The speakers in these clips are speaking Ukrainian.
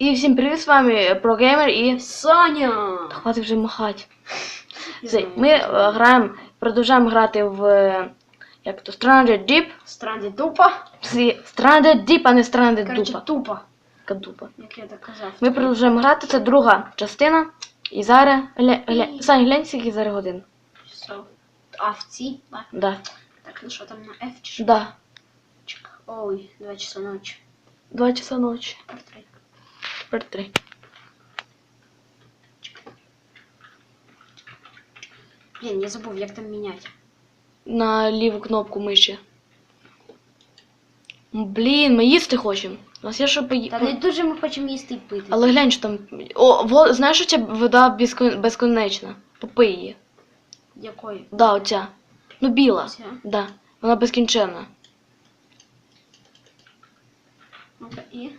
І всім привіт, з вами ProGamer і... Саня! Хватить вже махати. Ми е, граємо, продовжуємо грати в... е, Як то? Stranded Deep. Странді. Всі- Stranded Deep, а не Stranded Короче. Кадупа. Як я так казав. Ми продовжуємо грати, це друга частина. І зараз... Гля... Гля... Сань, глянь, скільки зараз годин. So. А в цій? Да. Да. Так, ну що там на F чи що? Да. Чек. Ой, 2 часа ночі. Два часа ночі. Тепер три. Блін, я забув, як там міняти. На ліву кнопку миші. Блін, ми їсти хочемо. У нас є що поїсти. Та не дуже ми хочемо їсти і пити. Але глянь, що там. О, во, знаєш, що ця вода безкон... безконечна? Попий її. Якої? Да, оця. Ну, біла. Ця? Да. Вона безкінченна. Ну-ка, і?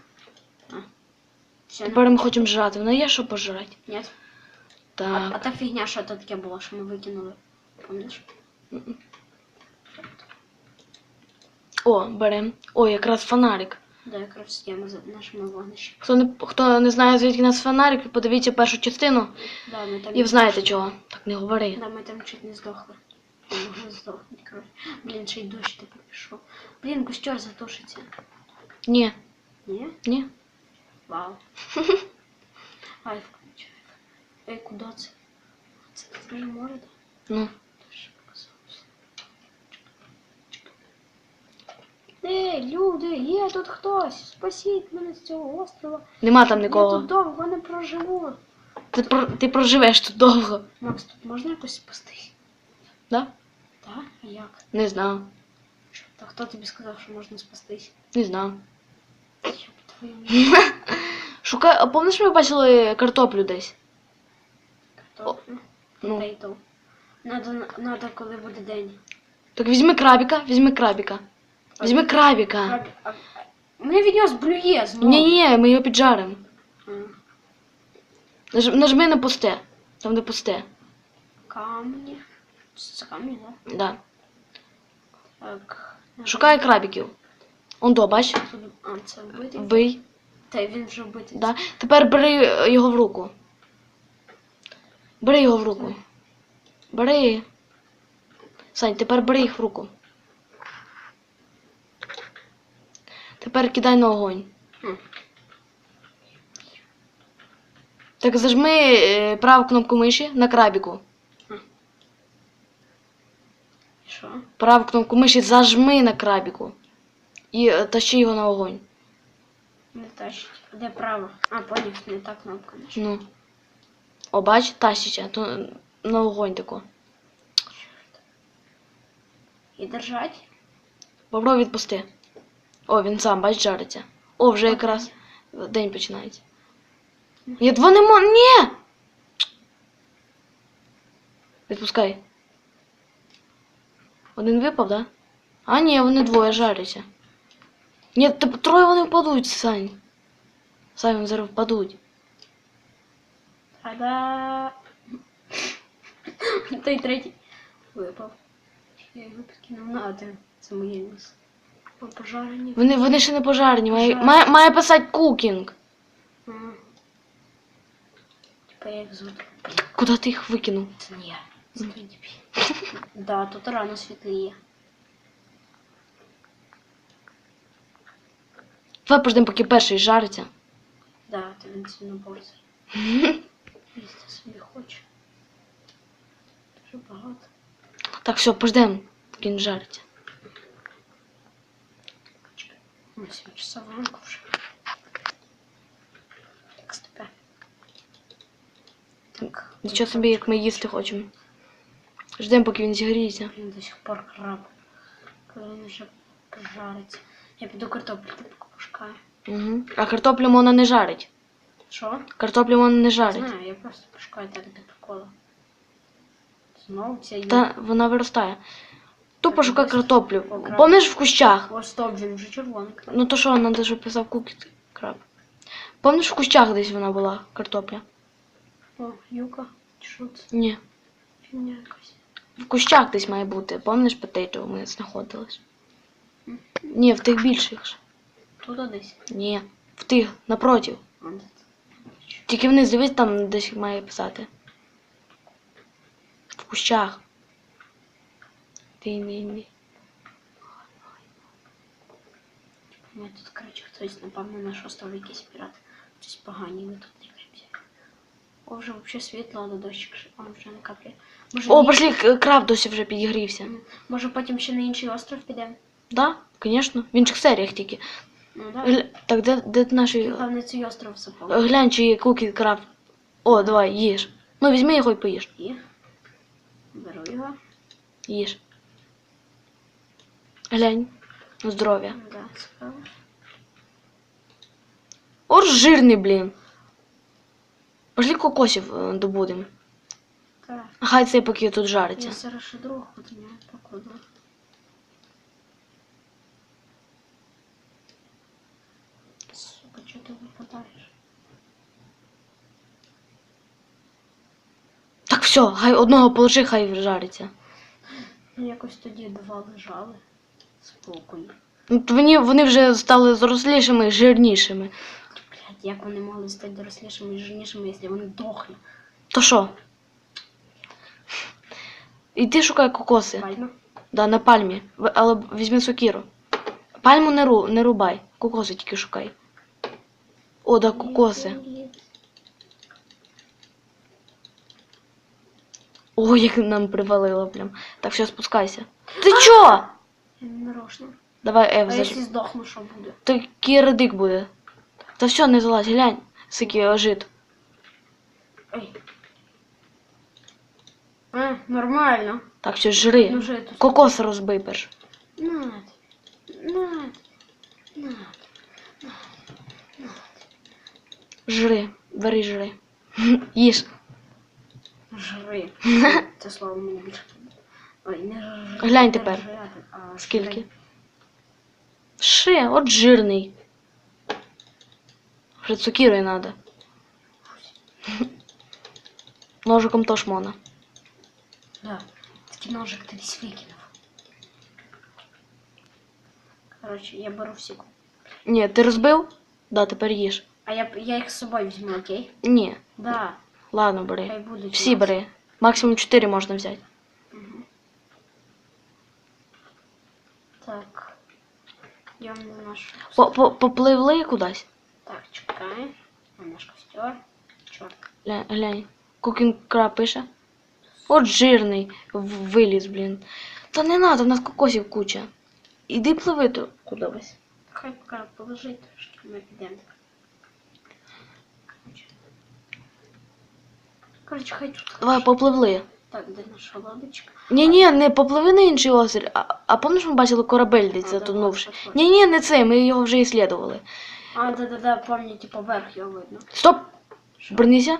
А. Все, Тепер ми хочемо жрати. Вона є що пожрати. Ні. А, Так. а та фігня, що то таке було, що ми викинули. Пам'ятаєш? О, берем. О, якраз фонарик. Да, якраз я за нашими вогнищі. Хто не, хто не знає, звідки у нас фонарик, подивіться першу частину Да, ми там і знаєте чого. Так не говори. Да, ми там чуть не здохли. Ми могли здохнути, коротше. Блін, ще й дощ тепер пішов. Блін, костер затушиться. Ні, Ні? ні. Вау. Ай, включай. Ей, куди це? Це це море, да? Ну. Ей, люди, є тут хтось. Спасіть мене з цього острова. Нема там Я нікого. тут довго не проживу. Ти, про- ти проживеш тут довго. Макс, тут можна якось спастись? Да? Так? А як? Не знаю. Та хто тобі сказав, що можна спастись? Не знаю. Ёб твою мать. Шукай, а пам'ятаєш, ми бачили картоплю десь? Картоплю. Ну. Надо, надо, коли буде день. Так візьми крабіка, візьми крабіка. Візьми крабіка. Краб- а- а- Мене від нього зблює знову. Ні, ні, ні, ми його піджаримо. Наж, нажми на пусте. Там де пусте. Камні. Це камні, да? Да. Так. Шукай крабіків. Он до, бач. Тут, а, це вбитий. Вбий. Та він вже вбитий. Да. Тепер бери е, його в руку. Бери його в руку. Бери. Сань, тепер бери їх в руку. Тепер кидай на огонь. Хм. Так зажми е, праву кнопку миші на крабіку. Що? Праву кнопку миші зажми на крабіку. І е, тащи його на огонь. Не тащить. Де право? А, поняв, не та кнопка. Ну. О, бач, тащиться. То на огонь тако. І держать? Попробуй відпусти. О, він сам, бач, жариться. О, вже якраз день починається. Я два не можу. Ні! Відпускай. Один випав, да? А, ні, вони двоє жаряться. Ні, троє вони впадуть, Сань. Сань, зараз впадуть. Та-да! Той третій випав. Я його підкинув на один. Це моє місце. Пожарені. Вони, вони ще не пожарені. Має, має, має писати кукінг. Ага. Типа я їх звуду. Куди ти їх викинув? Це не я. Це. Да, тут рано світліє. Давай пождемо, поки перший жариться. Да, то він сильно борзий. Їсти собі хоче. Дуже багато. Так, все, пождемо, поки він жариться. Ну, 7 часов ранку вже. Так, стопе. Так. Нічого собі, як ми їсти хочемо. Ждемо, поки він зігріється. Він до сих пор краб. Коли він вже пожариться. Я піду картоплю типу пошукаю. Угу. А картоплю можна не жарить. Що? Картоплю можна не жарить. Не знаю, я просто пошукаю так для приколу. Знову ця є. Та вона виростає. Тупо шукай картоплю. покрав. Помниш в кущах? О, стоп, він вже червоний. Ну то що, треба, щоб писав куки краб. Помниш в кущах десь вона була, картопля? О, юка. Що це? Ні. Фігня якась. В кущах десь має бути. Помниш потейто ми знаходились? Ні, в тих більших. ж. Тут десь. Ні. В тих, напротив. Тут. Тільки вниз дивись, там десь має писати. В кущах. Ти-ні-ні. Ні, тут, коротше, хтось, напевно, наш остров якийсь пірат. Щось погані, ми тут дивимося. О, вже взагалі світло, але дощик а, вже не. Може, О, ні- пошли, к- краб досі вже підігрівся. Може потім ще на інший остров підемо? Да, звісно. В інших серіях тільки. Ну, да. Гля... Так, де, де наші. Головне, цей остров запав. Глянь, чи є куки краб. О, давай, їж. Ну, візьми його і поїж. І беру його. Їж. Глянь. Здоров'я. Да, цікаво. О, жирний, блін. Пошли кокосів е, добудемо. Так. Хай цей поки тут жариться. Я зараз ще другу подняю, покладу. Сука, чого ти випадаєш? Так все, хай одного положи, хай жариться. Ну, якось тоді два лежали. Спокою. Ну, то Вони, вони вже стали зрослішими і жирнішими. Блядь, як вони могли стати дорослішими і жирнішими, якщо вони дохлі? То що? Іди шукай кокоси. Пальма? Да, на пальмі. В- Але візьми сокіру. Пальму не, ру, не рубай. Кокоси тільки шукай. О, да, кокоси. О, як нам привалило прям. Так, все, спускайся. Ти чо? Я не нарочно. Давай, Ев, А заж... якщо здохну, що буде? Такий радик буде. Та все, не залазь, глянь, скільки ожит. Ой. А, нормально. Так, все, жри. Ну, вже тут. Кокос розбий перш. Над. Над. Над. Жри, бери жри. Їж. Жри. Це слово мені більше. Ой, не жри. Глянь тепер. Скільки? Ще, от жирний. Вже цукірою надо. Ножиком теж можна. Да. Такий ножик ти десь викинув. Коротше, я беру всі. Ні, ти розбив? Да, тепер їж. А я, я їх з собою візьму, окей? Ні. Да. Ладно, бери. Будуть. Всі у нас. бери. Максимум 4 можна взяти. Так. Йдемо на наш. По- по- Попливли кудись. Так, чекай. На наш костер. Чорт. Глянь, глянь. Кукін краб пише. От жирний виліз, блін. Та не надо, в нас кокосів куча. Іди пливи то кудись. Хай поки положить трошки, ми підемо. Коротше, хай тут. Давай попливли. Так, де наша лодочка? Ні, ні, не попливи на інший острів. А, а пам'ятаєш, ми бачили корабель десь затонувши? Ні, ні, не цей, ми його вже іслідували. А, да-да-да, помню, типу, верх його видно. Стоп! Що? Обернися.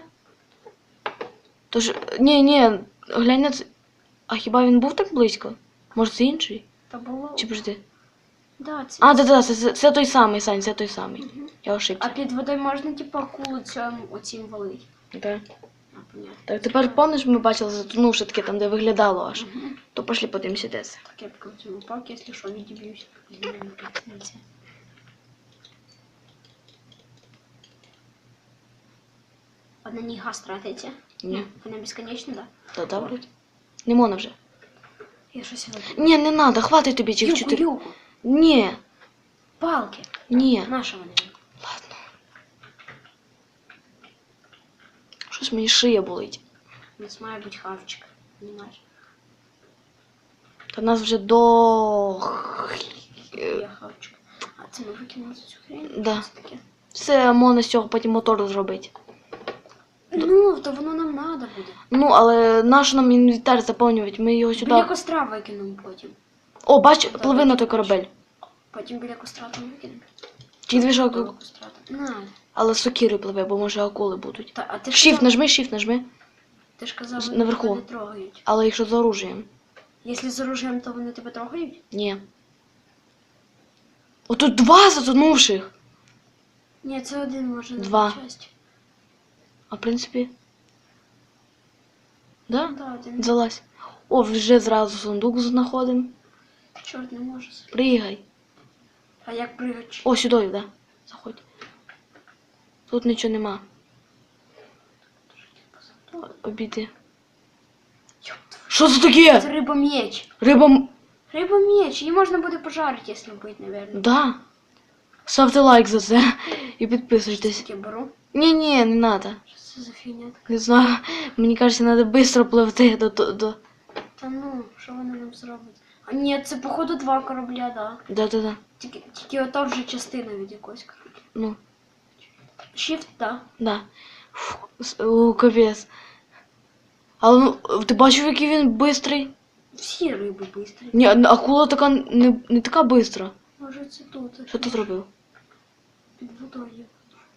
Тож, ні, ні, глянь на це. А хіба він був так близько? Може це інший? Та було. Чи подожди? Да, це. А, да, да, це, це, це той самий, Сань, це той самий. Мгм. Я А під водою можна, типу, акулу цьому оцім валить. Да. Так, тепер пам'ятаєш, ми бачили затонувши таке там, де виглядало аж. Мгм. То пошли подивимося, де це. Так, я цьому палки, якщо що. Візьму на. Одна ній газ тратиться. Ні. Вона безконечна, да? Та да, вроді. Не можна вже. Я щось вибрала. Ні, не надо, хватить тобі цих Юку, чотири. юку. Ні, Палки. ні. Наша вони. Ладно. Щось мені шия болить. У нас має бути хавчик. Та в нас вже до. Я хавчик. А це ми викинули цю хрень? Да. Це таке? Все можна з цього потім мотор зробити. Ну, то воно нам треба буде. Ну, але наш нам інвентар заповнювати, ми його сюди. Біля костра викинемо потім. О, бач, пливи на той корабель. Потім біля костра там викинемо. Ті дві Біля шоки. На. але сокіри пливе, бо може акули будуть. Та, а ти ж Shift казав- нажми, shift нажми. Ти ж казав, вони наверху. тебе не трогають. Але якщо з оружієм. Якщо з оружием, то вони тебе трогають? Ні. Отут два затонувших. Ні, це один може на Два. часть. А в принципі. Да? Да, один. Залазь. О, вже зразу сундук знаходимо. Чорт не може. Пригай. А як пригати? О, сюди, да. Заходь. Тут нічого нема. Обійди. Що це таке? Це рибомеч. Риба. м- Рибомеч. Її можна буде пожарити, якщо вбити, наверное. Да. Ставте лайк за це і підписуйтесь. Таке беру. Ні, ні, не надо. Що це за фігня? така? Не знаю. Мені кажеться, треба швидко пливти до, до, до... Та ну, що вона нам зробить? А ні, це походу два корабля, да. Да, да, да. Тільки, тільки ота вже частина від якогось корабля. Ну, Shift, да. да. Фу, с- О, капець. Але ну, ти бачив, який він швидкий? Всі риби швидкі. Ні, акула така не, не така швидка. Може це тут. Що ти зробив? Під водою.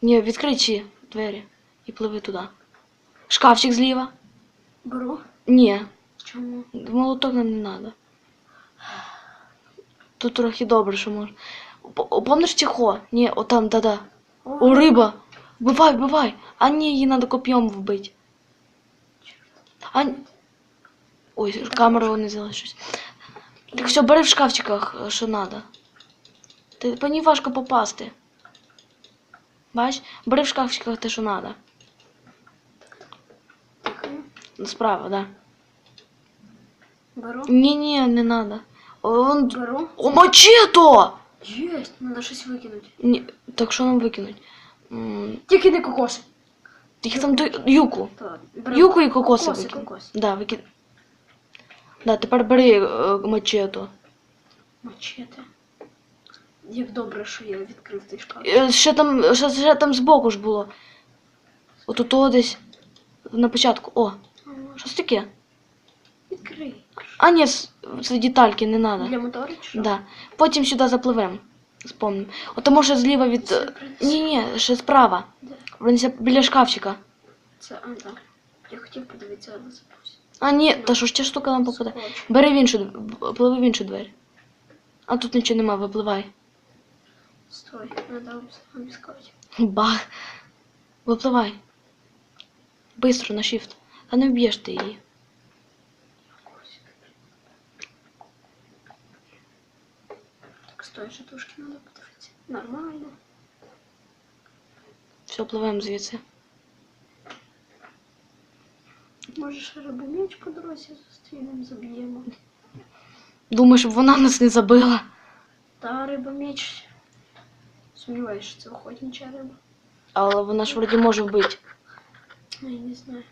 Ні, відкрий ці двері і пливи туди. Шкафчик зліва? Беру. Ні, Чому? молоток нам не треба. Тут трохи добре, що може. Помниш цього? Ні, отам, да-да. О, риба! Вбивай, вбивай! А ні, її треба коп'єм вбити. А... Ой, камеру не взяла щось. Так все, бери в шкафчиках, е, що треба. Ти по ній важко попасти. Бач? Бери в шкафчиках те, що треба. Справа, да. Беру. Ні, ні, не треба. Он... Беру. О, мачето! Єсть, треба щось викинути. Ні, так що нам викинуть? М, Тільки не кокос. Їх там до... юку. Беру. Юку і кокоси Кокоси, викинь. кокоси. Да, викид. Да, тепер бери е, мачету. Мачете. Як добре, що я відкрив цей шкаф. Е, Ще там, ще, ще там збоку ж було. От ото десь на початку. О, що це таке? Відкрий. А, ні, с- це детальки, не треба. Для мотора чи що? Да. Потім сюди запливемо. Спомним. Ото може зліва від. Е. Ні, ні, ще справа. Де? Принесе біля шкафчика. Це, а, так. Я хотів подивитися, але забувся. А, ні, та що ж ця штука нам попаде? Скотч. Бери в іншу, пливи в іншу двері. А тут нічого нема, випливай. Стой, надо обіскати. Бах. Випливай. Бистро на shift. Та не вб'єш ти її. Так, стой, ще тушки надо подивитися. Нормально. Все, пливемо звідси. Може, ще рибомеч по дорозі зустрінемо, заб'ємо. Думаю, щоб вона нас не забила. Та рибомеч. Сумніваюся, що це охотнича риба. Але вона ж вроді може вбити. Ну, я не знаю.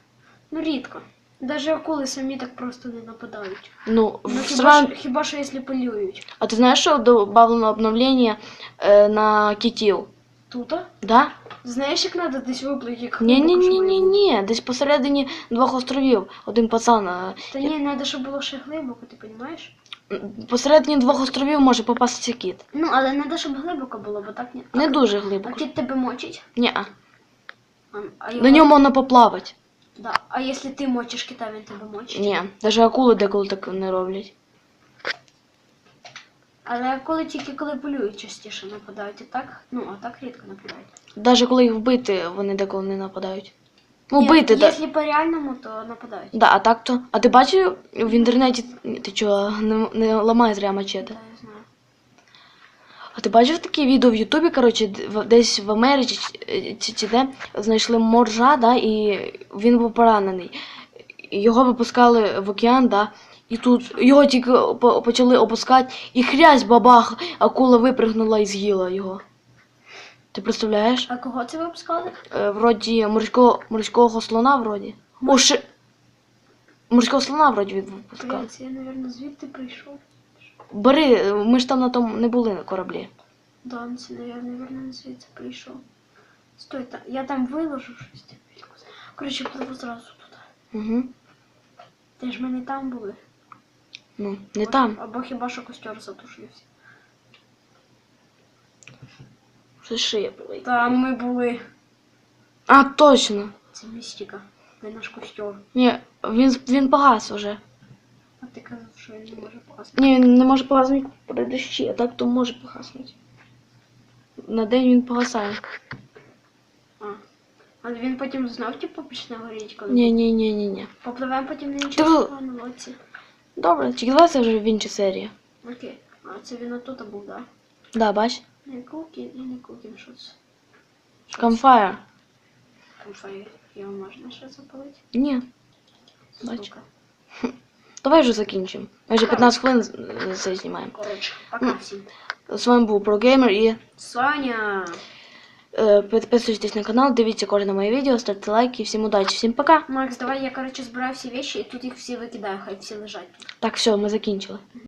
Ну, рідко. Даже акули самі так просто не нападають. Ну, Ну, в хіба, стран... що, хіба що якщо полюють. А ти знаєш, що добавлено обновлення е, на китів? Тут? Да? Знаєш, як треба десь виплити, як глибоко, Ні-ні-ні-ні, Десь посередині двох островів. Один пацан. е, Та ні, треба, щоб було ще глибоко, ти розумієш? м, Посередині двох островів може попастися кіт. Ну, але треба, щоб глибоко було, бо так ні. Не А- дуже А глибоко. кіт тебе мочить? Ні. А, а його... На ньому можна поплавати. Да. А якщо ти мочиш кита, він тебе мочить? Ні. Навіть акули деколи так не роблять. Але коли тільки коли полюють, частіше нападають, і так, ну, а так рідко нападають. Навіть коли їх вбити, вони деколи не нападають. Ну, Ні, вбити, да. Якщо по-реальному, то нападають. Да, а так то. А ти бачив в інтернеті. Ти чого, не, не ламай зря мачете. Да, я знаю. А ти бачив такі відео в Ютубі, коротше, десь в Америці чи, чи, де знайшли моржа, да, і він був поранений. Його випускали в океан, да, і тут його тільки почали опускати, і хрязь бабах, акула випригнула і з'їла його. Ти представляєш? А кого це випускали? Е, вроді морського, морського слона, вроді. О, ще... Морського слона вроді від випускали. Блін, я, мабуть, звідти прийшов. Бери, ми ж там на тому не були на кораблі. Да, це, я, мабуть, звідси прийшов. Стой, та, я там виложу щось. Коротше, пливу зразу туди. Угу. Ти ж ми не там були. Ну, не Або- там. Або хіба що костер затушився. Це шия болить. Там ми були. А, точно. Це містика. Де наш костер. Ні, він, він погас уже. А ти казав, що він не може пасти. Ні, він не може погаснути при дощі, а так то може погаснути. На день він погасає. А. Але він потім знов типу почне горіти, коли Ні, ні, ні, ні, ні. попливемо потім на ви- сторону лодці. Добре, давай це вже в іншій серії. Окей. А це він отут був, да? Да, бач? Не кукін і не кукін, що це? Campfire. Камфай, його можна ще запалити? Ні. Бач. Сука. Давай вже закінчимо. Ми вже 15 хвилин це знімаємо. Коротше, пока всім. З вами був ProGamer і Саня! е, підписуйтесь на канал, дивіться кожне моє відео, ставте лайки. Всім удачі, всім пока. Макс, давай я, коротше, збираю всі вещи і тут їх всі викидаю, хай всі лежать. Так, все, ми закінчили.